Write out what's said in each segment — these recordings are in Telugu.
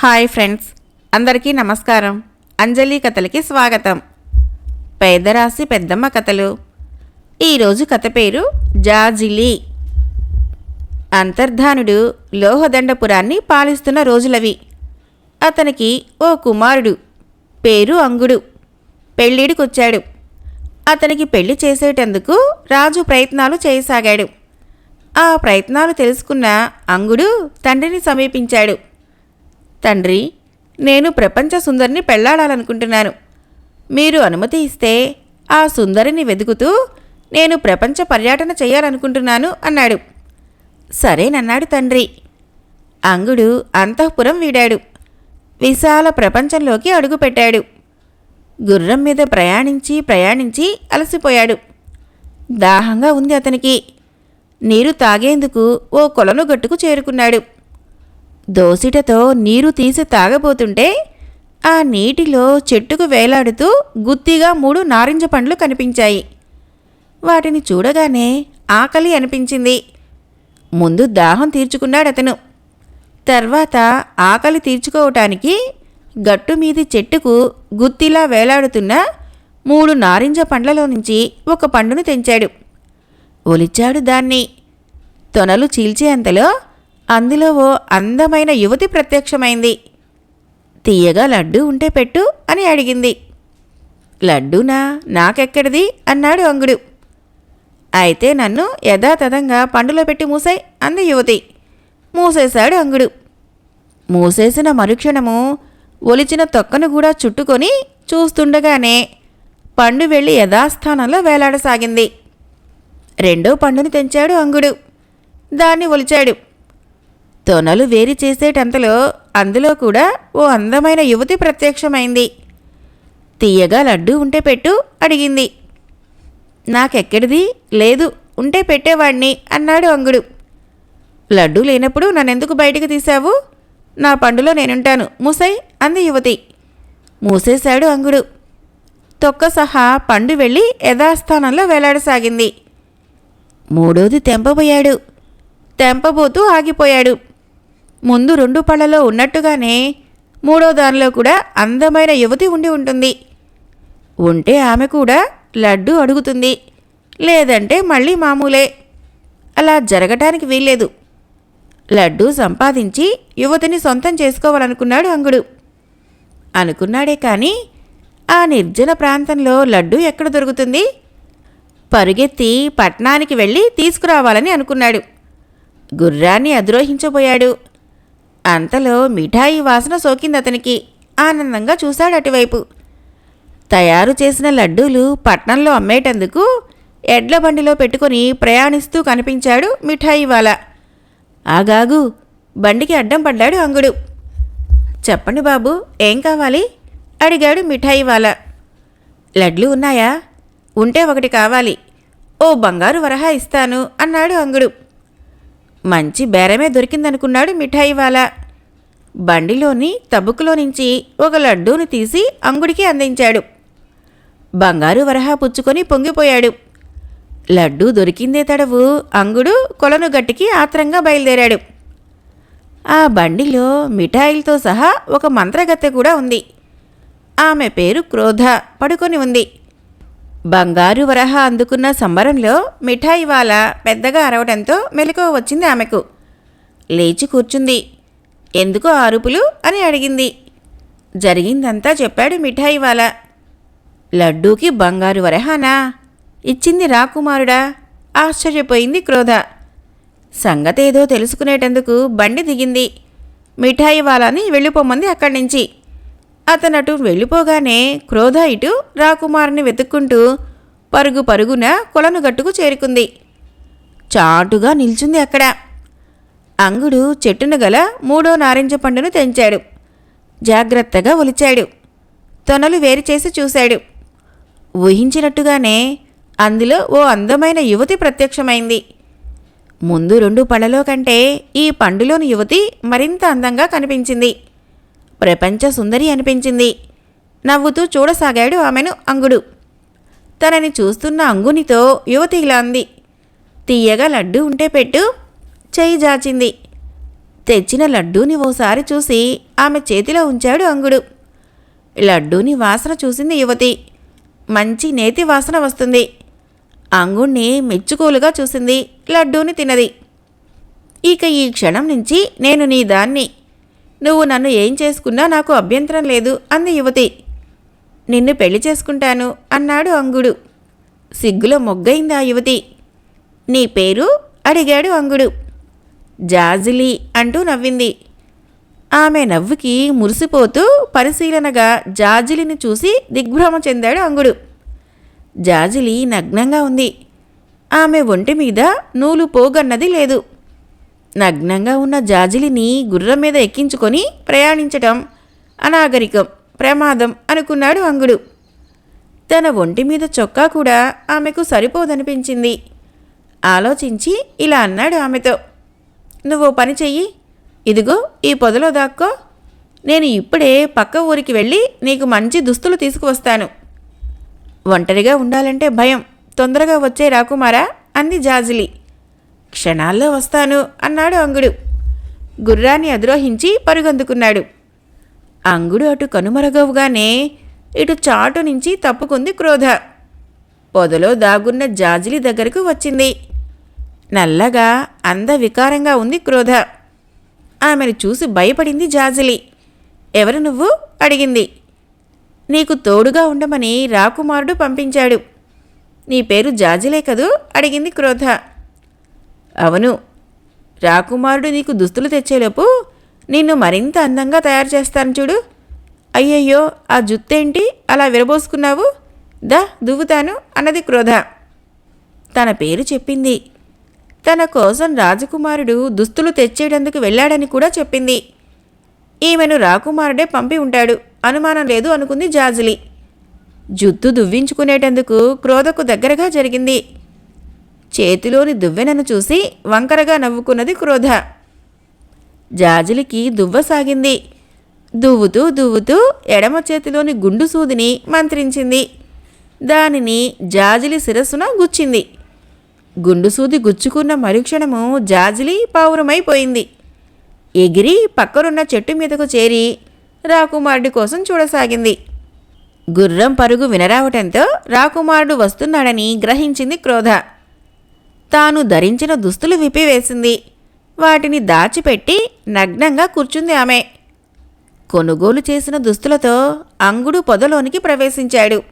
హాయ్ ఫ్రెండ్స్ అందరికీ నమస్కారం. అంజలి కథలకి స్వాగతం. పేదరాశి పెద్దమ్మ కథలు. ఈరోజు కథ పేరు జాజిలి. అంతర్ధానుడు లోహదండపురాన్ని పాలిస్తున్న రోజులవి. అతనికి ఓ కుమారుడు పేరు అంగుడు. పెళ్ళిడికొచ్చాడు. అతనికి పెళ్ళి చేసేటందుకు రాజు ప్రయత్నాలు చేయసాగాడు. ఆ ప్రయత్నాలు తెలుసుకున్న అంగుడు తండ్రిని సమీపించాడు. తండ్రి నేను ప్రపంచ సుందరిని పెళ్ళాడాలనుకుంటున్నాను. మీరు అనుమతి ఇస్తే ఆ సుందరిని వెతుకుతూ నేను ప్రపంచ పర్యటన చేయాలనుకుంటున్నాను అన్నాడు. సరేనన్నాడు తండ్రి. అంగుడు అంతఃపురం వీడాడు. విశాల ప్రపంచంలోకి అడుగుపెట్టాడు. గుర్రం మీద ప్రయాణించి ప్రయాణించి అలసిపోయాడు. దాహంగా ఉంది అతనికి. నీరు తాగేందుకు ఓ కొలను గట్టుకు చేరుకున్నాడు. దోసిటతో నీరు తీసి తాగబోతుంటే ఆ నీటిలో చెట్టుకు వేలాడుతూ గుత్తిగా మూడు నారింజ పండ్లు కనిపించాయి. వాటిని చూడగానే ఆకలి అనిపించింది. ముందు దాహం తీర్చుకున్నాడు అతను తర్వాత ఆకలి తీర్చుకోవటానికి గట్టు మీది చెట్టుకు గుత్తిలా వేలాడుతున్న మూడు నారింజ పండ్లలో నుంచి ఒక పండును తెంచాడు. ఒలిచాడు దాన్ని. తొనలు చీల్చేంతలో అందులో ఓ అందమైన యువతి ప్రత్యక్షమైంది. తీయగా లడ్డు ఉంటే పెట్టు అని అడిగింది. లడ్డూనా? నాకెక్కడిది? అన్నాడు అంగుడు. అయితే నన్ను యథాతథంగా పండులో పెట్టి మూసాయి అంది యువతి. మూసేశాడు అంగుడు. మూసేసిన మరుక్షణము ఒలిచిన తొక్కను కూడా చుట్టుకొని చూస్తుండగానే పండు వెళ్ళి యథాస్థానంలో వేలాడసాగింది. రెండో పండుని తెంచాడు అంగుడు. దాన్ని ఒలిచాడు. తొనలు వేరి చేసేటంతలో అందులో కూడా ఓ అందమైన యువతి ప్రత్యక్షమైంది. తీయగా లడ్డు ఉంటే పెట్టు అడిగింది. నాకెక్కడిది? లేదు ఉంటే పెట్టేవాణ్ణి అన్నాడు అంగుడు. లడ్డు లేనప్పుడు నన్నెందుకు బయటికి తీశావు? నా పండులో నేనుంటాను మూసై అంది యువతి. మూసేశాడు అంగుడు. తొక్క సహా పండు వెళ్ళి యథాస్థానంలో వేలాడసాగింది. మూడోది తెంపబోయాడు. తెంపబోతూ ఆగిపోయాడు. ముందు రెండు పళ్ళలో ఉన్నట్టుగానే మూడో దానిలో కూడా అందమైన యువతి ఉండి ఉంటుంది. ఉంటే ఆమె కూడా లడ్డు అడుగుతుంది. లేదంటే మళ్ళీ మామూలే. అలా జరగటానికి వీల్లేదు. లడ్డు సంపాదించి యువతిని సొంతం చేసుకోవాలనుకున్నాడు అంగుడు. అనుకున్నాడే కానీ ఆ నిర్జన ప్రాంతంలో లడ్డు ఎక్కడ దొరుకుతుంది? పరుగెత్తి పట్నానికి వెళ్ళి తీసుకురావాలని అనుకున్నాడు. గుర్రాన్ని అద్రోహించబోయాడు అంతలో మిఠాయి వాసన సోకింది అతనికి. ఆనందంగా చూశాడు అటువైపు. తయారు చేసిన లడ్డూలు పట్నంలో అమ్మేటందుకు ఎడ్ల బండిలో పెట్టుకొని ప్రయాణిస్తూ కనిపించాడు మిఠాయి వాలా. ఆగాగు బండికి అడ్డం పడ్డాడు అంగుడు. చెప్పండి బాబు ఏం కావాలి? అడిగాడు మిఠాయి వాలా. లడ్లు ఉన్నాయా? ఉంటే ఒకటి కావాలి. ఓ బంగారు వరహా ఇస్తాను అన్నాడు అంగుడు. మంచి బేరమే దొరికిందనుకున్నాడు మిఠాయి వాళ్ళ బండిలోని తబుకులో నుంచి ఒక లడ్డూని తీసి అంగుడికి అందించాడు. బంగారు వరహా పుచ్చుకొని పొంగిపోయాడు. లడ్డూ దొరికిందే తడవు అంగుడు కొలను గట్టికి ఆత్రంగా బయలుదేరాడు. ఆ బండిలో మిఠాయిలతో సహా ఒక మంత్రగత్తె కూడా ఉంది. ఆమె పేరు క్రోధ పడుకొని ఉంది. బంగారు వరహ అందుకున్న సంబరంలో మిఠాయి వాళ్ళ పెద్దగా అరవడంతో మెలకువ వచ్చింది ఆమెకు. లేచి కూర్చుంది. ఎందుకు ఆరుపులు? అరుపులు అని అడిగింది. జరిగిందంతా చెప్పాడు మిఠాయి వాళ్ళ లడ్డూకి బంగారు వరహానా? ఇచ్చింది రాకుమారుడా ఆశ్చర్యపోయింది క్రోధ. సంగతేదో తెలుసుకునేటందుకు బండి దిగింది. మిఠాయి వాళ్ళని వెళ్ళిపోమంది అక్కడి నుంచి అతనటు వెళ్ళిపోగానే క్రోధ ఇటు రాకుమారుని వెతుక్కుంటూ పరుగు పరుగున కొలను గట్టుకు చేరుకుంది. చాటుగా నిల్చుంది అక్కడ. అంగుడు చెట్టును గల మూడో నారింజ పండును తెంచాడు. జాగ్రత్తగా ఒలిచాడు. తొనలు వేరు చేసి చూశాడు. ఊహించినట్టుగానే అందులో ఓ అందమైన యువతి ప్రత్యక్షమైంది. ముందు రెండు పళ్ళలో కంటే ఈ పండులోని యువతి మరింత అందంగా కనిపించింది. ప్రపంచ సుందరి అనిపించింది. నవ్వుతూ చూడసాగాడు ఆమెను అంగుడు. తనని చూస్తున్న అంగునితో యువతి ఇలా అంది. తీయగా లడ్డు ఉంటే పెట్టు. చేయి జాచింది. తెచ్చిన లడ్డూని ఓసారి చూసి ఆమె చేతిలో ఉంచాడు అంగుడు. లడ్డూని వాసన చూసింది యువతి. మంచి నేతి వాసన వస్తుంది. అంగుణ్ణి మెచ్చుకోలుగా చూసింది. లడ్డూని తినది ఇక ఈ క్షణం నుంచి నేను నీ దాన్ని నువ్వు నన్ను ఏం చేసుకున్నా నాకు అభ్యంతరం లేదు అంది యువతి. నిన్ను పెళ్ళి చేసుకుంటాను అన్నాడు అంగుడు. సిగ్గులో మొగ్గైంది ఆ యువతి. నీ పేరు? అడిగాడు అంగుడు. జాజిలి అంటూ నవ్వింది. ఆమె నవ్వుకి మురిసిపోతూ పరిశీలనగా జాజిలిని చూసి దిగ్భ్రమ చెందాడు అంగుడు. జాజిలి నగ్నంగా ఉంది. ఆమె ఒంటి మీద నూలు పోగన్నది లేదు. నగ్నంగా ఉన్న జాజిలిని గుర్రం మీద ఎక్కించుకొని ప్రయాణించటం అనాగరికం ప్రమాదం అనుకున్నాడు అంగుడు. తన ఒంటి మీద చొక్కా కూడా ఆమెకు సరిపోదనిపించింది. ఆలోచించి ఇలా అన్నాడు ఆమెతో. నువ్వు పని చెయ్యి. ఇదిగో ఈ పొదలో దాక్కో. నేను ఇప్పుడే పక్క ఊరికి వెళ్ళి నీకు మంచి దుస్తులు తీసుకువస్తాను. ఒంటరిగా ఉండాలంటే భయం. తొందరగా వచ్చే రాకుమారా? అంది జాజిలి. క్షణాల్లో వస్తాను అన్నాడు అంగుడు. గుర్రాన్ని అధిరోహించి పరుగందుకున్నాడు. అంగుడు అటు కనుమరగవుగానే ఇటు చాటు నుంచి తప్పుకుంది క్రోధ. పొదలో దాగున్న జాజిలి దగ్గరకు వచ్చింది. నల్లగా అందవికారంగా ఉంది క్రోధ. ఆమెను చూసి భయపడింది జాజిలి. ఎవరు నువ్వు? అడిగింది. నీకు తోడుగా ఉండమని రాకుమారుడు పంపించాడు. నీ పేరు జాజిలే కదూ? అడిగింది క్రోధ. అవును. రాకుమారుడు నీకు దుస్తులు తెచ్చేలోపు నిన్ను మరింత అందంగా తయారు చేస్తాను చూడు. అయ్యయ్యో ఆ జుత్తేంటి? అలా విరబోసుకున్నావు? దా దువ్వుతాను అన్నది క్రోధ. తన పేరు చెప్పింది. తన కోసం రాజకుమారుడు దుస్తులు తెచ్చేటందుకు వెళ్ళాడని కూడా చెప్పింది. ఈమెను రాకుమారుడే పంపి ఉంటాడు. అనుమానం లేదు అనుకుంది జాజిలి. జుత్తు దువ్వించుకునేటందుకు క్రోధకు దగ్గరగా జరిగింది. చేతిలోని దువ్వెనను చూసి వంకరగా నవ్వుకున్నది క్రోధ. జాజిలికి దువ్వసాగింది దువ్వుతూ దువ్వుతూ ఎడమ చేతిలోని గుండు సూదిని మంత్రించింది. దానిని జాజిలి శిరస్సున గుచ్చింది. గుండుసూది గుచ్చుకున్న మరుక్షణము జాజిలి పావురమైపోయింది. ఎగిరి పక్కనున్న చెట్టు మీదకు చేరి రాకుమారుడి కోసం చూడసాగింది. గుర్రం పరుగు వినరావటంతో రాకుమారుడు వస్తున్నాడని గ్రహించింది క్రోధ. తాను ధరించిన దుస్తులు విప్పివేసింది. వాటిని దాచిపెట్టి నగ్నంగా కూర్చుంది ఆమె. కొనుగోలు చేసిన దుస్తులతో అంగుడు పొదలోనికి ప్రవేశించాడు.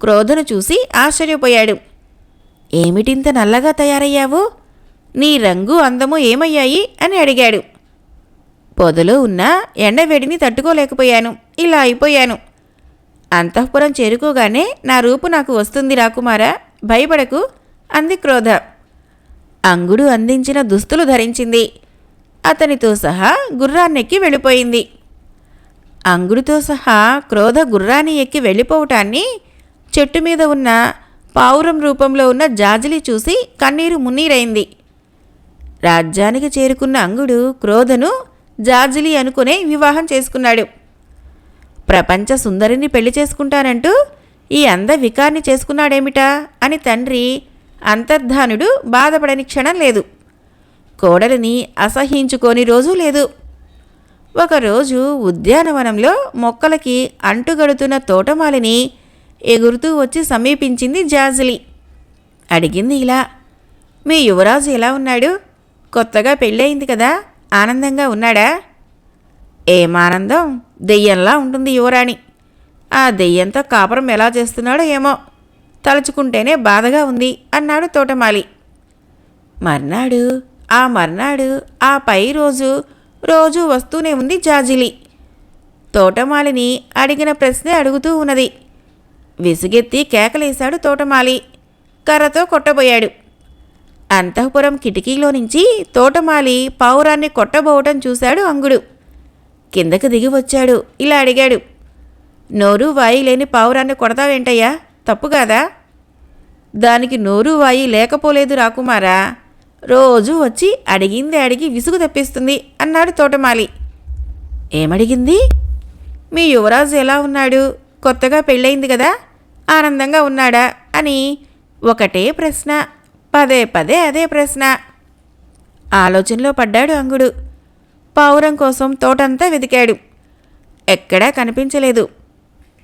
క్రోధను చూసి ఆశ్చర్యపోయాడు. ఏమిటింత నల్లగా తయారయ్యావు? నీ రంగు అందము ఏమయ్యాయి? అని అడిగాడు. పొదలో ఉన్న ఎండవేడిని తట్టుకోలేకపోయాను. ఇలా అయిపోయాను. అంతఃపురం చేరుకోగానే నా రూపు నాకు వస్తుంది రాకుమారా భయపడకు. అంది క్రోధ. అంగుడు అందించిన దుస్తులు ధరించింది. అతనితో సహా గుర్రాన్నెక్కి వెళ్ళిపోయింది. అంగుడితో సహా క్రోధ గుర్రాన్ని ఎక్కి వెళ్ళిపోవటాన్ని చెట్టు మీద ఉన్న పావురం రూపంలో ఉన్న జాజిలి చూసి కన్నీరు మున్నీరైంది. రాజ్యానికి చేరుకున్న అంగుడు క్రోధను జాజిలి అనుకునే వివాహం చేసుకున్నాడు. ప్రపంచ సుందరిని పెళ్ళి చేసుకుంటానంటూ ఈ అంద వికారిని చేసుకున్నాడేమిటా అని తండ్రి అంతర్ధానుడు బాధపడని క్షణం లేదు. కోడలిని అసహించుకోని రోజు లేదు. ఒకరోజు ఉద్యానవనంలో మొక్కలకి అంటుగడుతున్న తోటమాలిని ఎగురుతూ వచ్చి సమీపించింది జాజిలి. అడిగింది ఇలా మీ యువరాజు ఎలా ఉన్నాడు? కొత్తగా పెళ్ళయింది కదా ఆనందంగా ఉన్నాడా? ఏం ఆనందం? దెయ్యంలా ఉంటుంది యువరాణి. ఆ దెయ్యంతో కాపురం ఎలా చేస్తున్నాడో ఏమో. తలుచుకుంటేనే బాధగా ఉంది అన్నాడు తోటమాలి. మర్నాడు ఆ మర్నాడు ఆ పై రోజు రోజు వస్తూనే ఉంది జాజిలి. తోటమాలిని అడిగిన ప్రశ్నే అడుగుతూ ఉన్నది. విసుగెత్తి కేకలేశాడు తోటమాలి. కర్రతో కొట్టబోయాడు. అంతఃపురం కిటికీలో నుంచి తోటమాలి పావురాన్ని కొట్టబోవటం చూశాడు అంగుడు. కిందకు దిగి వచ్చాడు ఇలా అడిగాడు. నోరు వాయి లేని పావురాన్ని కొడతావేంటయ్యా? తప్పు కాదా? దానికి నోరు వాయి లేకపోలేదు రాకుమారా రోజు వచ్చి అడిగింది అడిగి విసుగు తెప్పిస్తుంది అన్నాడు తోటమాలి. ఏమడిగింది? మీ యువరాజు ఎలా ఉన్నాడు? కొత్తగా పెళ్ళయింది కదా? ఆనందంగా ఉన్నాడా? అని ఒకటే ప్రశ్న పదే పదే అదే ప్రశ్న. ఆలోచనలో పడ్డాడు అంగుడు. పావురం కోసం తోటంతా వెతికాడు. ఎక్కడా కనిపించలేదు.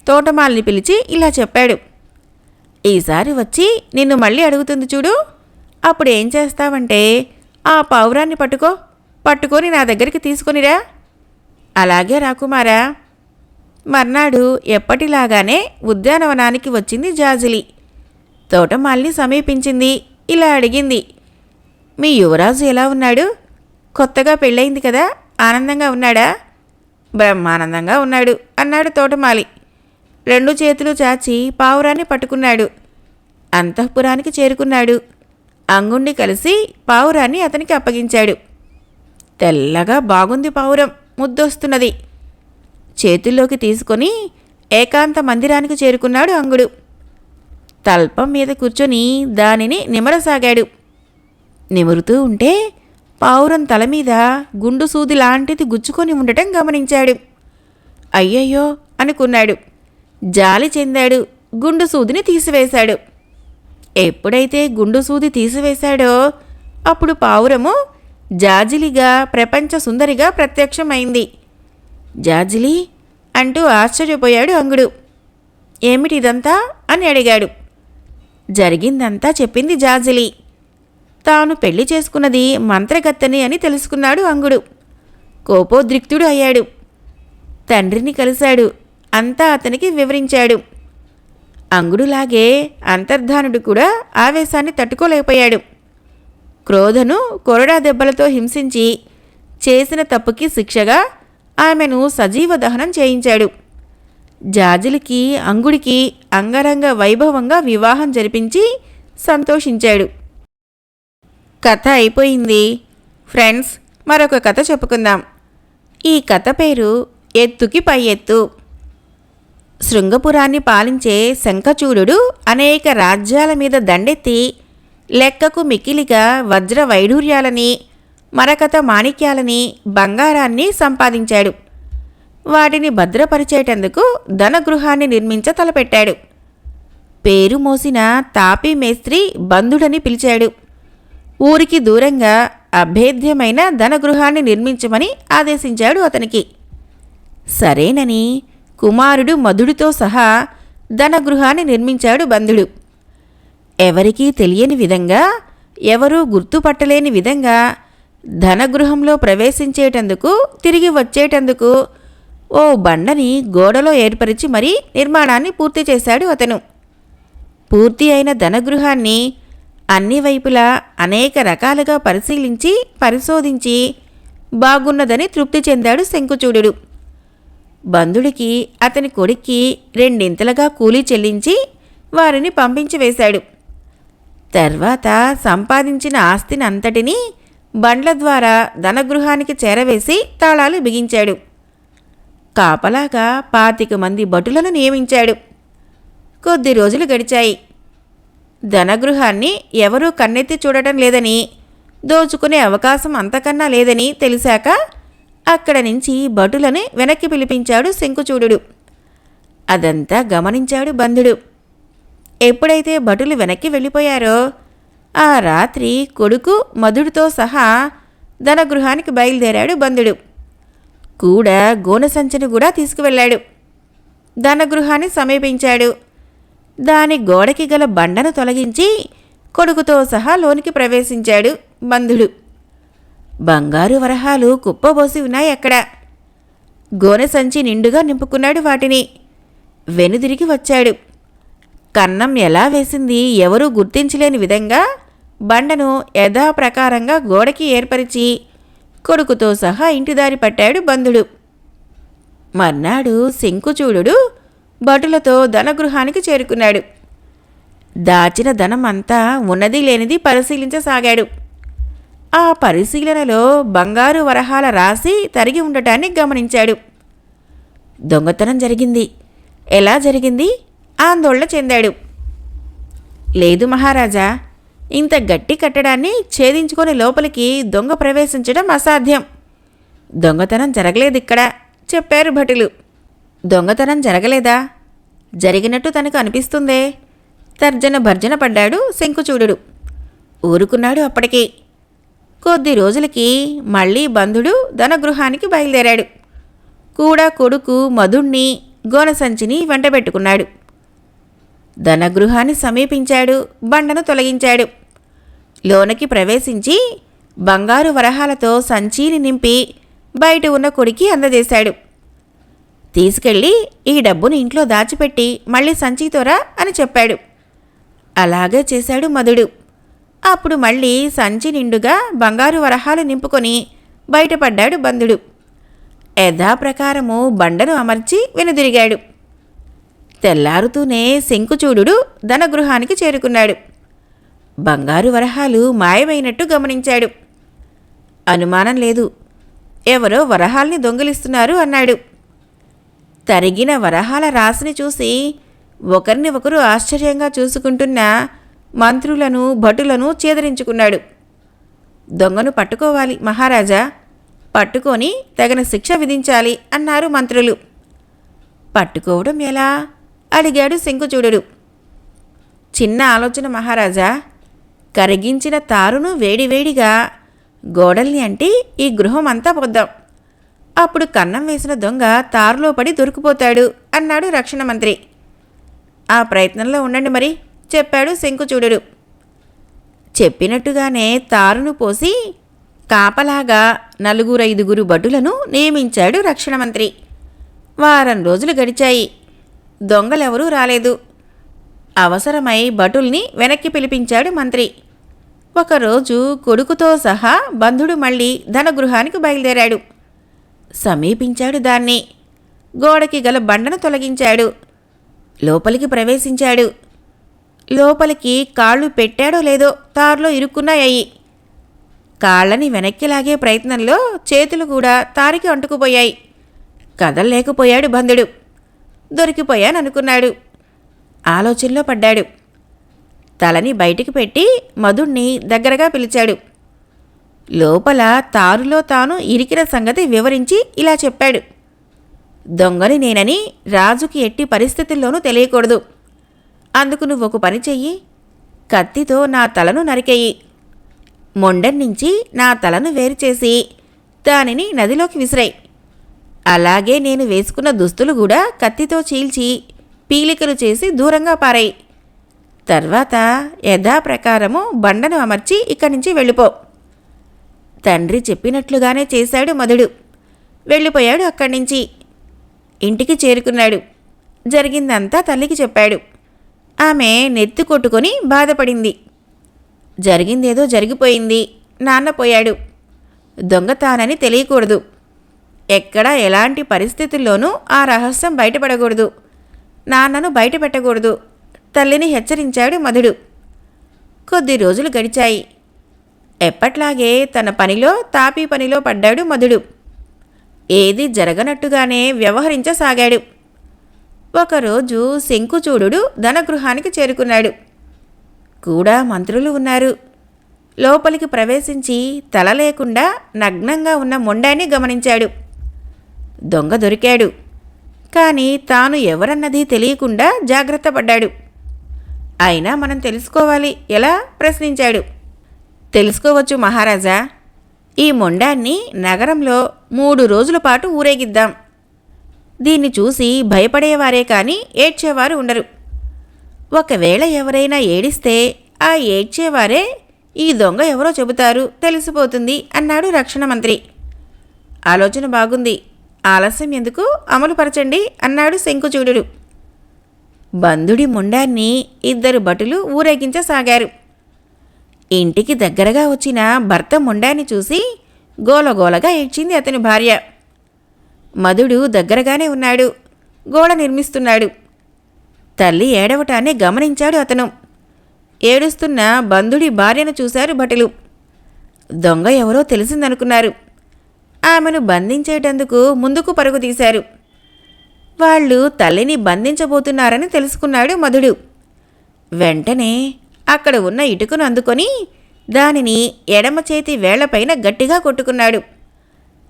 తోటమాలిని పిలిచి ఇలా చెప్పాడు. ఈసారి వచ్చి నిన్ను మళ్ళీ అడుగుతుంది చూడు. అప్పుడు ఏం చేస్తావంటే ఆ పావురాన్ని పట్టుకో పట్టుకొని నా దగ్గరికి తీసుకొనిరా. అలాగే రాకుమారా మర్నాడు ఎప్పటిలాగానే ఉద్యానవనానికి వచ్చింది జాజిలి. తోటమాలిని సమీపించింది ఇలా అడిగింది మీ యువరాజు ఎలా ఉన్నాడు? కొత్తగా పెళ్ళయింది కదా ఆనందంగా ఉన్నాడా? బ్రహ్మానందంగా ఉన్నాడు అన్నాడు తోటమాలి రెండు చేతులు చాచి పావురాన్ని పట్టుకున్నాడు. అంతఃపురానికి చేరుకున్నాడు. అంగుణ్ణి కలిసి పావురాన్ని అతనికి అప్పగించాడు. తెల్లగా బాగుంది పావురం ముద్దొస్తున్నది. చేతుల్లోకి తీసుకొని ఏకాంత మందిరానికి చేరుకున్నాడు అంగుడు. తల్పం మీద కూర్చొని దానిని నిమరసాగాడు. నిమురుతూ ఉంటే పావురం తల మీద గుండు సూది లాంటిది గుచ్చుకొని ఉండటం గమనించాడు. అయ్యయ్యో అనుకున్నాడు. జాలి చెందాడు గుండు సూదిని తీసివేశాడు. ఎప్పుడైతే గుండు సూది తీసివేశాడో అప్పుడు పావురము జాజిలిగా ప్రపంచ సుందరిగా ప్రత్యక్షమైంది. జాజిలి అంటూ ఆశ్చర్యపోయాడు అంగుడు. ఏమిటిదంతా? అని అడిగాడు. జరిగిందంతా చెప్పింది జాజిలి. తాను పెళ్ళి చేసుకున్నది మంత్రగత్తని అని తెలుసుకున్నాడు అంగుడు. కోపోద్రిక్తుడు అయ్యాడు. తండ్రిని కలిశాడు. అంతా అతనికి వివరించాడు. అంగుడులాగే అంతర్ధానుడు కూడా ఆవేశాన్ని తట్టుకోలేకపోయాడు. క్రోధను కొరడా దెబ్బలతో హింసించి చేసిన తప్పుకి శిక్షగా ఆమెను సజీవ దహనం చేయించాడు. జాజులకి అంగుడికి అంగరంగ వైభవంగా వివాహం జరిపించి సంతోషించాడు. కథ అయిపోయింది. ఫ్రెండ్స్ మరొక కథ చెప్పుకుందాం. ఈ కథ పేరు ఎత్తుకి పై ఎత్తు. శృంగపురాన్ని పాలించే శంఖచూడు అనేక రాజ్యాల మీద దండెత్తి లెక్కకు మికిలిగా వజ్ర వైఢూర్యాలని మరకత మాణిక్యాలని బంగారాన్ని సంపాదించాడు. వాటిని భద్రపరిచేటందుకు ధనగృహాన్ని నిర్మించ తలపెట్టాడు. పేరు మోసిన తాపీ మేస్త్రి బంధుడని పిలిచాడు. ఊరికి దూరంగా అభేద్యమైన ధనగృహాన్ని నిర్మించమని ఆదేశించాడు అతనికి. సరేనని కుమారుడు మధుడితో సహా ధనగృహాన్ని నిర్మించాడు బంధుడు. ఎవరికీ తెలియని విధంగా ఎవరూ గుర్తుపట్టలేని విధంగా ధనగృహంలో ప్రవేశించేటందుకు తిరిగి వచ్చేటందుకు ఓ బండని గోడలో ఏర్పరిచి మరీ నిర్మాణాన్ని పూర్తి చేశాడు అతను. పూర్తి అయిన ధనగృహాన్ని అన్ని వైపులా అనేక రకాలుగా పరిశీలించి పరిశోధించి బాగున్నదని తృప్తి చెందాడు శంకుచూడుడు. బంధుడికి అతని కొడుక్కి రెండింతలుగా కూలీ చెల్లించి వారిని పంపించి వేశాడు. తర్వాత సంపాదించిన ఆస్తిని అంతటినీ బండ్ల ద్వారా ధనగృహానికి చేరవేసి తాళాలు బిగించాడు. కాపలాగా పాతిక మంది భటులను నియమించాడు. కొద్ది రోజులు గడిచాయి. ధనగృహాన్ని ఎవరూ కన్నెత్తి చూడటం లేదని దోచుకునే అవకాశం అంతకన్నా లేదని తెలిసాక అక్కడ నుంచి భటులని వెనక్కి పిలిపించాడు శంకుచూడు అదంతా గమనించాడు బంధుడు. ఎప్పుడైతే భటులు వెనక్కి వెళ్ళిపోయారో ఆ రాత్రి కొడుకు మధుడితో సహా ధనగృహానికి బయలుదేరాడు బంధుడు. కూడా గోన సంచిని కూడా తీసుకువెళ్ళాడు. ధనగృహాన్ని సమీపించాడు. దాని గోడకి గల బండను తొలగించి కొడుకుతో సహా లోనికి ప్రవేశించాడు బంధుడు. బంగారు వరహాలు కుప్పబోసి ఉన్నాయక్కడ. గోనె సంచి నిండుగా నింపుకున్నాడు వాటిని. వెనుదిరిగి వచ్చాడు. కన్నం ఎలా వేసింది ఎవరూ గుర్తించలేని విధంగా బండను యథాప్రకారంగా గోడకి ఏర్పరిచి కొడుకుతో సహా ఇంటిదారి పట్టాడు బంధుడు. మర్నాడు శంకుచూడుడు భటులతో ధనగృహానికి చేరుకున్నాడు. దాచిన ధనం అంతా ఉన్నది లేనిది పరిశీలించసాగాడు. ఆ పరిశీలనలో బంగారు వరహాల రాసి తరిగి ఉండటాన్ని గమనించాడు. దొంగతనం జరిగింది. ఎలా జరిగింది? ఆందోళన చెందాడు. లేదు మహారాజా ఇంత గట్టి కట్టడాన్ని ఛేదించుకొని లోపలికి దొంగ ప్రవేశించడం అసాధ్యం. దొంగతనం జరగలేదు ఇక్కడ చెప్పారు భటులు. దొంగతనం జరగలేదా? జరిగినట్టు తనకు అనిపిస్తుందే. తర్జన భర్జన పడ్డాడు శంకుచూడుడు. ఊరుకున్నాడు అప్పటికి. కొద్ది రోజులకి మళ్ళీ బంధుడు ధనగృహానికి బయలుదేరాడు. కూడా కొడుకు మధుణ్ణి గోనసంచిని వెంటబెట్టుకున్నాడు ధనగృహాన్ని సమీపించాడు బండను తొలగించాడు. లోనకి ప్రవేశించి బంగారు వరహాలతో సంచీని నింపి బయట ఉన్న కొడికి అందజేశాడు. తీసుకెళ్ళి ఈ డబ్బుని ఇంట్లో దాచిపెట్టి మళ్ళీ సంచితోరా అని చెప్పాడు. అలాగే చేశాడు మధుడు. అప్పుడు మళ్ళీ సంచి నిండుగా బంగారు వరహాలు నింపుకొని బయటపడ్డాడు బంధుడు. యథాప్రకారము బండను అమర్చి వెనుదిరిగాడు. తెల్లారుతూనే శంకుచూడు ధనగృహానికి చేరుకున్నాడు. బంగారు వరహాలు మాయమైనట్టు గమనించాడు. అనుమానం లేదు. ఎవరో వరహాల్ని దొంగిలిస్తున్నారు అన్నాడు. తరిగిన వరహాల రాశిని చూసి ఒకరిని ఒకరు ఆశ్చర్యంగా చూసుకుంటున్న మంత్రులను భటులను చేదరించుకున్నాడు. దొంగను పట్టుకోవాలి మహారాజా. పట్టుకొని తగిన శిక్ష విధించాలి అన్నారు మంత్రులు. పట్టుకోవడం ఎలా? అడిగాడు శంకుచూడు చిన్న ఆలోచన మహారాజా. కరిగించిన తారును వేడివేడిగా గోడల్ని అంటే ఈ గృహం అంతా పొద్దాం. అప్పుడు కన్నం వేసిన దొంగ తారులో పడి దొరికిపోతాడు అన్నాడు రక్షణ మంత్రి. ఆ ప్రయత్నంలో ఉండండి మరి. చెప్పాడు శంకుచూడుడు. చెప్పినట్టుగానే తారును పోసి కాపలాగా నలుగురైదుగురు భటులను నియమించాడు రక్షణ మంత్రి వారం రోజులు గడిచాయి. దొంగలెవరూ రాలేదు. అవసరమై భటుల్ని వెనక్కి పిలిపించాడు మంత్రి. ఒకరోజు కొడుకుతో సహా బంధుడు మళ్ళీ ధనగృహానికి బయలుదేరాడు. సమీపించాడు దాన్ని. గోడకి గల బండను తొలగించాడు. లోపలికి ప్రవేశించాడు. లోపలికి కాళ్ళు పెట్టాడో లేదో తారులో ఇరుక్కున్నాయి. కాళ్ళని వెనక్కి లాగే ప్రయత్నంలో చేతులు కూడా తారికి అంటుకుపోయాయి. కదల్లేకపోయాడు బంధుడు. దొరికిపోయాననుకున్నాడు ఆలోచనలో పడ్డాడు. తలని బయటికి పెట్టి మధుణ్ణి దగ్గరగా పిలిచాడు. లోపల తారులో తాను ఇరికిన సంగతి వివరించి ఇలా చెప్పాడు. దొంగని నేనని రాజుకి ఎట్టి పరిస్థితుల్లోనూ తెలియకూడదు. అందుకు నువ్వు ఒక పని చెయ్యి. కత్తితో నా తలను నరికేయి. మొండెం నుంచి నా తలను వేరు చేసి దానిని నదిలోకి విసిరాయి. అలాగే నేను వేసుకున్న దుస్తులు కూడా కత్తితో చీల్చి పీలికలు చేసి దూరంగా పారాయి. తర్వాత యథాప్రకారము బండను అమర్చి ఇక్కడి నుంచి వెళ్ళిపో. తండ్రి చెప్పినట్లుగానే చేశాడు మధుడు. వెళ్ళిపోయాడు అక్కడి నుంచి. ఇంటికి చేరుకున్నాడు. జరిగిందంతా తల్లికి చెప్పాడు. ఆమె నెత్తి కొట్టుకొని బాధపడింది. జరిగిందేదో జరిగిపోయింది. నాన్న పోయాడు. దొంగతానని తెలియకూడదు. ఎక్కడ ఎలాంటి పరిస్థితుల్లోనూ ఆ రహస్యం బయటపడకూడదు. నాన్నను బయట పెట్టకూడదు తల్లిని హెచ్చరించాడు మధుడు. కొద్ది రోజులు గడిచాయి. ఎప్పట్లాగే తన పనిలో తాపీ పనిలో పడ్డాడు మధుడు. ఏది జరగనట్టుగానే వ్యవహరించసాగాడు. ఒకరోజు శంకుచూడు ధనగృహానికి చేరుకున్నాడు. కూడా మంత్రులు ఉన్నారు. లోపలికి ప్రవేశించి తల లేకుండా నగ్నంగా ఉన్న మొండాన్ని గమనించాడు. దొంగ దొరికాడు. కానీ తాను ఎవరన్నది తెలియకుండా జాగ్రత్త పడ్డాడు. అయినా మనం తెలుసుకోవాలి. ఎలా? ప్రశ్నించాడు. తెలుసుకోవచ్చు మహారాజా. ఈ మొండాన్ని నగరంలో మూడు రోజుల పాటు ఊరేగిద్దాం. దీన్ని చూసి భయపడేవారే కానీ ఏడ్చేవారు ఉండరు. ఒకవేళ ఎవరైనా ఏడిస్తే ఆ ఏడ్చేవారే ఈ దొంగ ఎవరో చెబుతారు తెలిసిపోతుంది అన్నాడు రక్షణ మంత్రి. ఆలోచన బాగుంది ఆలస్యం ఎందుకు అమలుపరచండి అన్నాడు శంకుచూడు బంధుడి ముండాన్ని ఇద్దరు భటులు ఊరేగించసాగారు. ఇంటికి దగ్గరగా వచ్చిన భర్త ముండాన్ని చూసి గోలగోలగా ఏడ్చింది అతని భార్య. మధుడు దగ్గరగానే ఉన్నాడు. గోడ నిర్మిస్తున్నాడు. తల్లి ఏడవటాన్ని గమనించాడు అతను. ఏడుస్తున్న బంధుడి భార్యను చూశారు భటులు. దొంగ ఎవరో తెలిసిందనుకున్నారు. ఆమెను బంధించేటందుకు ముందుకు పరుగు తీశారు. వాళ్ళు తల్లిని బంధించబోతున్నారని తెలుసుకున్నాడు మధుడు. వెంటనే అక్కడ ఉన్న ఇటుకను అందుకొని దానిని ఎడమ చేతి వేళ్ళపైన గట్టిగా కొట్టుకున్నాడు.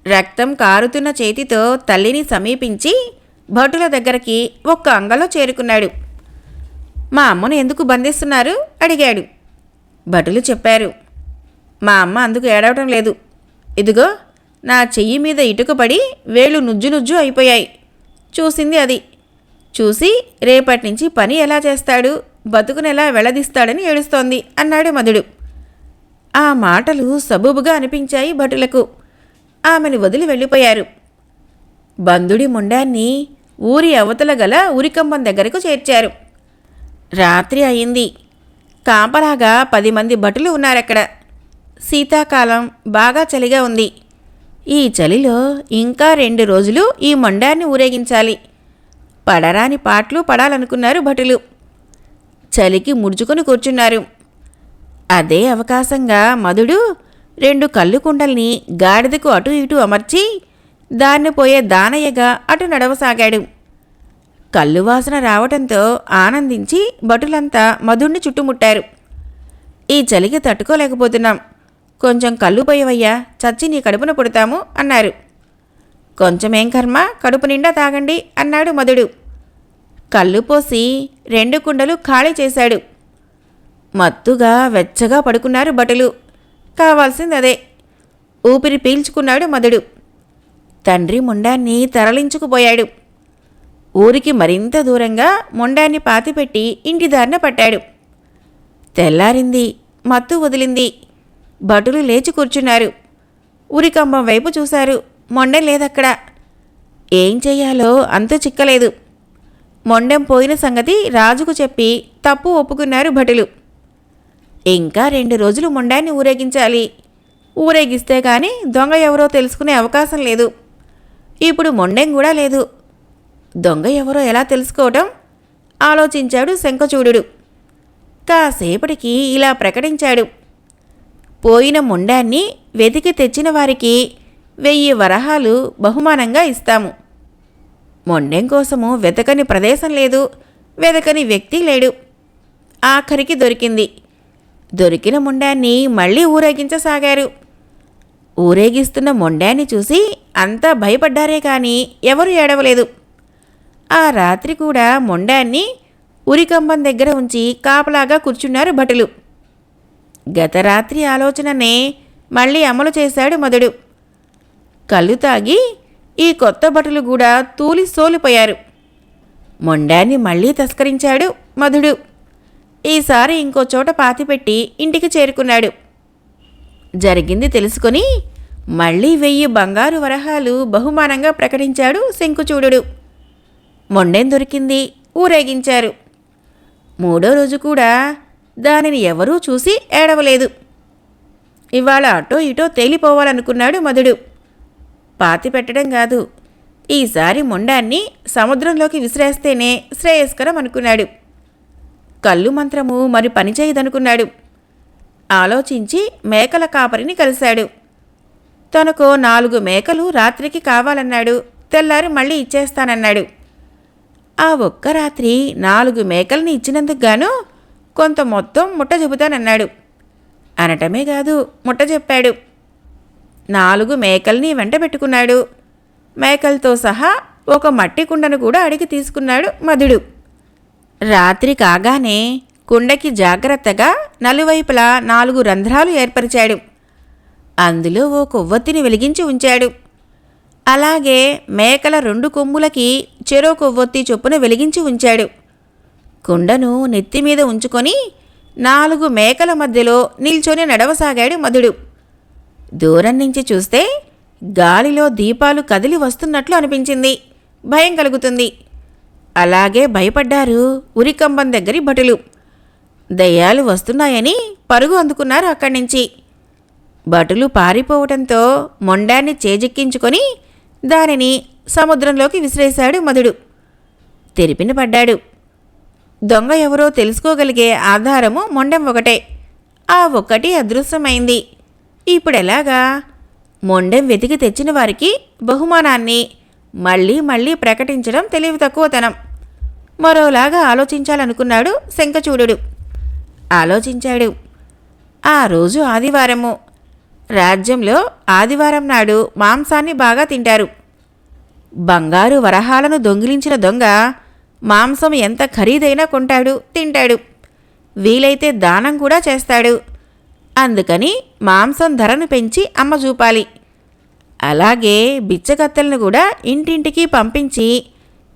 రక్తం కారుతున్న చేతితో తల్లిని సమీపించి భటుల దగ్గరికి ఒక్క అంగలో చేరుకున్నాడు. మా అమ్మను ఎందుకు బంధిస్తున్నారు? అడిగాడు. భటులు చెప్పారు. మా అమ్మ అందుకు ఏడవటం లేదు. ఇదిగో నా చెయ్యి మీద ఇటుకపడి వేళ్ళు నుజ్జు నుజ్జు అయిపోయాయి. చూసింది అది. చూసి రేపటి నుంచి పని ఎలా చేస్తాడు? బతుకునెలా వెళ్ళదీస్తాడని ఏడుస్తోంది అన్నాడు మధుడు. ఆ మాటలు సబూబుగా అనిపించాయి భటులకు. ఆమెను వదిలి వెళ్ళిపోయారు. బంధుడి ముండాన్ని ఊరి అవతల గల ఉరికంబం దగ్గరకు చేర్చారు. రాత్రి అయింది. కాపలాగా పది మంది భటులు ఉన్నారక్కడ. శీతాకాలం బాగా చలిగా ఉంది. ఈ చలిలో ఇంకా రెండు రోజులు ఈ మొండాన్ని ఊరేగించాలి. పడరాని పాటలు పడాలనుకున్నారు భటులు. చలికి ముడుచుకొని కూర్చున్నారు. అదే అవకాశంగా మధుడు రెండు కళ్ళు కుండల్ని గాడిదకు అటు ఇటు అమర్చి దాన్ని పోయే దానయ్యగా అటు నడవసాగాడు. కళ్ళు వాసన రావటంతో ఆనందించి భటులంతా మధుణ్ణి చుట్టుముట్టారు. ఈ చలికి తట్టుకోలేకపోతున్నాం. కొంచెం కళ్ళు పోయవయ్యా చచ్చి నీ కడుపున పుడతాము అన్నారు. కొంచెమేం కర్మ కడుపు నిండా తాగండి అన్నాడు మధుడు. కళ్ళు పోసి రెండు కుండలు ఖాళీ చేశాడు. మత్తుగా వెచ్చగా పడుకున్నారు భటులు. కావాల్సింది అదే. ఊపిరి పీల్చుకున్నాడు మధుడు. తండ్రి మొండాన్ని తరలించుకుపోయాడు. ఊరికి మరింత దూరంగా మొండాన్ని పాతిపెట్టి ఇంటి దారిన పట్టాడు. తెల్లారింది మత్తు వదిలింది. భటులు లేచి కూర్చున్నారు. ఉరికంబం వైపు చూశారు. మొండం లేదక్కడ. ఏం చేయాలో అంత చిక్కలేదు. మొండెం పోయిన సంగతి రాజుకు చెప్పి తప్పు ఒప్పుకున్నారు భటులు. ఇంకా రెండు రోజులు మొండాన్ని ఊరేగించాలి. ఊరేగిస్తే కానీ దొంగ ఎవరో తెలుసుకునే అవకాశం లేదు. ఇప్పుడు మొండెం కూడా లేదు. దొంగ ఎవరో ఎలా తెలుసుకోవటం? ఆలోచించాడు శంఖచూడు కాసేపటికి ఇలా ప్రకటించాడు. పోయిన మొండాన్ని వెతికి తెచ్చిన వారికి వెయ్యి వరహాలు బహుమానంగా ఇస్తాము. మొండెం కోసము వెతకని ప్రదేశం లేదు. వెతకని వ్యక్తి లేడు. ఆఖరికి దొరికింది. దొరికిన మొండాన్ని మళ్ళీ ఊరేగించసాగారు. ఊరేగిస్తున్న మొండాన్ని చూసి అంతా భయపడ్డారే కానీ ఎవరు ఏడవలేదు. ఆ రాత్రి కూడా మొండాన్ని ఉరికంబం దగ్గర ఉంచి కాపలాగా కూర్చున్నారు భటులు. గత రాత్రి ఆలోచననే మళ్ళీ అమలు చేశాడు మధుడు. కళ్ళు తాగి ఈ కొత్త భటులు కూడా తూలి సోలిపోయారు మొండాన్ని మళ్ళీ తస్కరించాడు మధుడు. ఈసారి ఇంకో చోట పాతిపెట్టి ఇంటికి చేరుకున్నాడు. జరిగింది తెలుసుకొని మళ్ళీ వెయ్యి బంగారు వరహాలు బహుమానంగా ప్రకటించాడు శంకుచూడు మొండెం దొరికింది ఊరేగించారు. మూడో రోజు కూడా దానిని ఎవరూ చూసి ఏడవలేదు. ఇవాళ అటో ఇటో తేలిపోవాలనుకున్నాడు మధుడు. పాతి పెట్టడం కాదు ఈసారి మొండాన్ని సముద్రంలోకి విసిరేస్తేనే శ్రేయస్కరం అనుకున్నాడు. కళ్ళు మంత్రము మరి పనిచేయదనుకున్నాడు ఆలోచించి మేకల కాపరిని కలిశాడు. తనకు నాలుగు మేకలు రాత్రికి కావాలన్నాడు. తెల్లారి మళ్ళీ ఇచ్చేస్తానన్నాడు. ఆ ఒక్క రాత్రి నాలుగు మేకల్ని ఇచ్చినందుకు గాను కొంత మొత్తం ముట్ట చెబుతానన్నాడు అనటమే కాదు ముట్ట చెప్పాడు. నాలుగు మేకల్ని వెంట పెట్టుకున్నాడు. మేకలతో సహా ఒక మట్టి కుండను కూడా అడిగి తీసుకున్నాడు మధుడు. రాత్రి కాగానే కుండకి జాగ్రత్తగా నలువైపులా నాలుగు రంధ్రాలు ఏర్పరిచాడు. అందులో ఓ కొవ్వొత్తిని వెలిగించి ఉంచాడు. అలాగే మేకల రెండు కొమ్ములకి చెరో కొవ్వొత్తి చొప్పున వెలిగించి ఉంచాడు. కుండను నెత్తిమీద ఉంచుకొని నాలుగు మేకల మధ్యలో నిల్చొని నడవసాగాడు మధుడు. దూరం నుంచి చూస్తే గాలిలో దీపాలు కదిలి వస్తున్నట్లు అనిపించింది. భయం కలుగుతుంది. అలాగే భయపడ్డారు ఉరికంబం దగ్గరి భటులు. దయ్యాలు వస్తున్నాయని పరుగు అందుకున్నారు అక్కడి నుంచి. భటులు పారిపోవటంతో మొండాన్ని చేజెక్కించుకొని దానిని సముద్రంలోకి విసిరేశాడు మధుడు. తెరిపిన పడ్డాడు. దొంగ ఎవరో తెలుసుకోగలిగే ఆధారము మొండెం ఒకటే. ఆ ఒక్కటి అదృశ్యమైంది. ఇప్పుడెలాగా? మొండెం వెతికి తెచ్చిన వారికి బహుమానాన్ని మళ్ళీ మళ్ళీ ప్రకటించడం తెలివి తక్కువతనం. మరోలాగా ఆలోచించాలనుకున్నాడు శంఖచూడు ఆలోచించాడు. ఆ రోజు ఆదివారము. రాజ్యంలో ఆదివారం నాడు మాంసాన్ని బాగా తింటారు. బంగారు వరహాలను దొంగిలించిన దొంగ మాంసం ఎంత ఖరీదైనా కొంటాడు తింటాడు. వీలైతే దానం కూడా చేస్తాడు. అందుకని మాంసం ధరను పెంచి అమ్మ చూపాలి. అలాగే బిచ్చకత్తెలను కూడా ఇంటింటికి పంపించి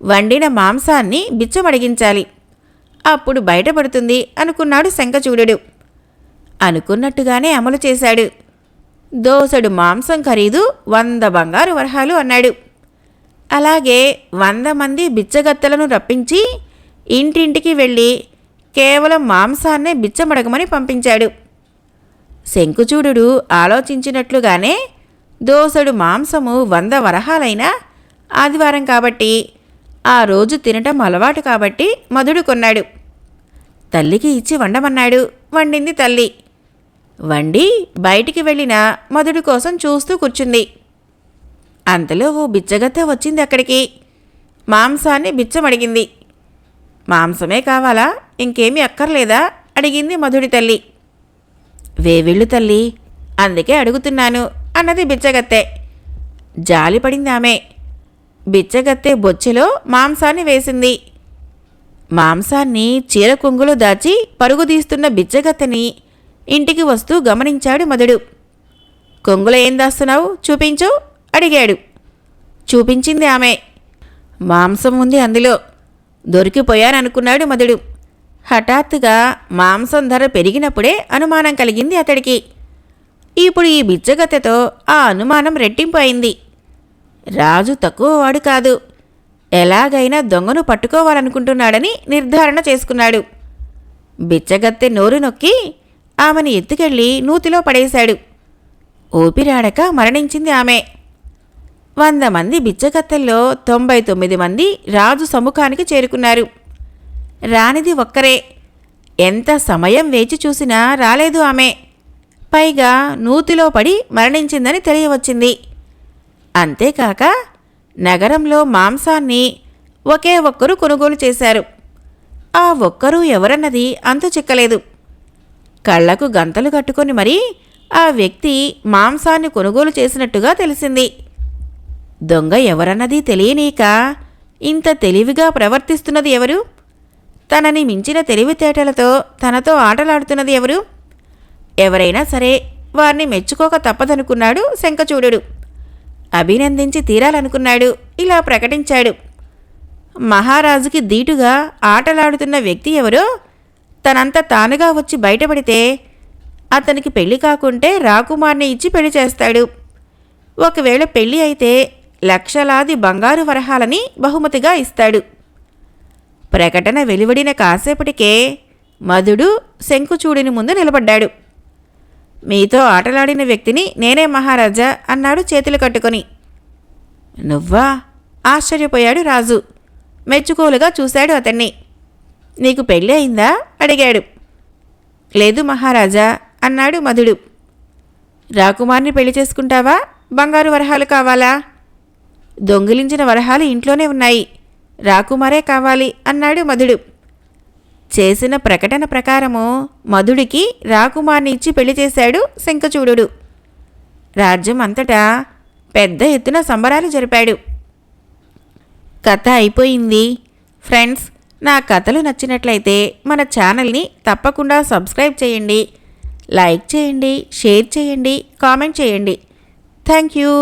వండిన మాంసాన్ని బిచ్చమడిగించాలి. అప్పుడు బయటపడుతుంది అనుకున్నాడు శంఖచూడుడు. అనుకున్నట్టుగానే అమలు చేశాడు. దోసడు మాంసం ఖరీదు వంద బంగారు వరహాలు అన్నాడు. అలాగే వంద మంది బిచ్చగత్తెలను రప్పించి ఇంటింటికి వెళ్ళి కేవలం మాంసాన్నే బిచ్చమడగమని పంపించాడు. శంకుచూడు ఆలోచించినట్లుగానే దోసడు మాంసము వంద వరహాలైనా ఆదివారం కాబట్టి ఆ రోజు తినటం అలవాటు కాబట్టి మధుడు కొన్నాడు. తల్లికి ఇచ్చి వండమన్నాడు. వండింది తల్లి. వండి బయటికి వెళ్ళిన మధుడి కోసం చూస్తూ కూర్చుంది. అంతలో ఓ బిచ్చగత్త వచ్చింది అక్కడికి. మాంసాన్ని బిచ్చమడిగింది మాంసమే కావాలా? ఇంకేమీ అక్కర్లేదా? అడిగింది మధుడి తల్లి. వేవిళ్ళు తల్లి అందుకే అడుగుతున్నాను. అన్నది బిచ్చగత్తె. జాలిపడింది ఆమె. బిచ్చగత్తె బొచ్చెలో మాంసాన్ని వేసింది. మాంసాన్ని చీర కొంగులో దాచి పరుగుదీస్తున్న బిచ్చగత్తెని ఇంటికి వస్తూ గమనించాడు మధుడు. కొంగులో ఏం దాస్తున్నావు? చూపించు అడిగాడు. చూపించింది ఆమె. మాంసం ఉంది అందులో. దొరికిపోయాననుకున్నాడు మధుడు. హఠాత్తుగా మాంసం ధర పెరిగినప్పుడే అనుమానం కలిగింది అతడికి. ఇప్పుడు ఈ బిచ్చగత్తెతో ఆ అనుమానం రెట్టింపు అయింది. రాజు తక్కువవాడు కాదు. ఎలాగైనా దొంగను పట్టుకోవాలనుకుంటున్నాడని నిర్ధారణ చేసుకున్నాడు. బిచ్చగత్తె నోరు నొక్కి ఆమెను ఎత్తుకెళ్ళి నూతిలో పడేశాడు. ఊపిరాడక మరణించింది ఆమె. వంద మంది బిచ్చగత్తెల్లో తొంభై తొమ్మిది మంది రాజు సముఖానికి చేరుకున్నారు. రానిది ఒక్కరే. ఎంత సమయం వేచి చూసినా రాలేదు ఆమె. పైగా నూతిలో పడి మరణించిందని తెలియవచ్చింది. అంతేకాక నగరంలో మాంసాన్ని ఒకే ఒక్కరు కొనుగోలు చేశారు. ఆ ఒక్కరూ ఎవరన్నది అంతు చిక్కలేదు. కళ్ళకు గంతలు కట్టుకొని మరీ ఆ వ్యక్తి మాంసాన్ని కొనుగోలు చేసినట్టుగా తెలిసింది. దొంగ ఎవరన్నది తెలియనీక ఇంత తెలివిగా ప్రవర్తిస్తున్నది ఎవరు? తనని మించిన తెలివితేటలతో తనతో ఆటలాడుతున్నది ఎవరు? ఎవరైనా సరే వారిని మెచ్చుకోక తప్పదనుకున్నాడు శంఖచూడుడు. అభినందించి తీరాలనుకున్నాడు. ఇలా ప్రకటించాడు. మహారాజుకి దీటుగా ఆటలాడుతున్న వ్యక్తి ఎవరో? తనంత తానుగా వచ్చి బయటపడితే అతనికి పెళ్ళి కాకుంటే రాకుమార్ని ఇచ్చి పెళ్ళి చేస్తాడు. ఒకవేళ పెళ్ళి అయితే లక్షలాది బంగారు వరహాలని బహుమతిగా ఇస్తాడు. ప్రకటన వెలువడిన కాసేపటికే మధుడు శంకుచూడిని ముందు నిలబడ్డాడు. మీతో ఆటలాడిన వ్యక్తిని నేనే మహారాజా అన్నాడు చేతులు కట్టుకొని. నువ్వా? ఆశ్చర్యపోయాడు రాజు. మెచ్చుకోలుగా చూశాడు అతన్ని. నీకు పెళ్ళి అయిందా? అడిగాడు. లేదు మహారాజా అన్నాడు మధుడు. రాకుమార్ని పెళ్ళి చేసుకుంటావా? బంగారు వరహాలు కావాలా? దొంగిలించిన వరహాలు ఇంట్లోనే ఉన్నాయి. రాకుమారే కావాలి అన్నాడు మధుడు. చేసిన ప్రకటన ప్రకారము మధుడికి రాకుమార్ని ఇచ్చి పెళ్ళి చేశాడు శంఖచూడు రాజ్యం అంతటా పెద్ద ఎత్తున సంబరాలు జరిపాడు. కథ అయిపోయింది. ఫ్రెండ్స్ నా కథలు నచ్చినట్లయితే మన ఛానల్ని తప్పకుండా సబ్స్క్రైబ్ చేయండి. లైక్ చేయండి షేర్ చేయండి కామెంట్ చేయండి. Thank you.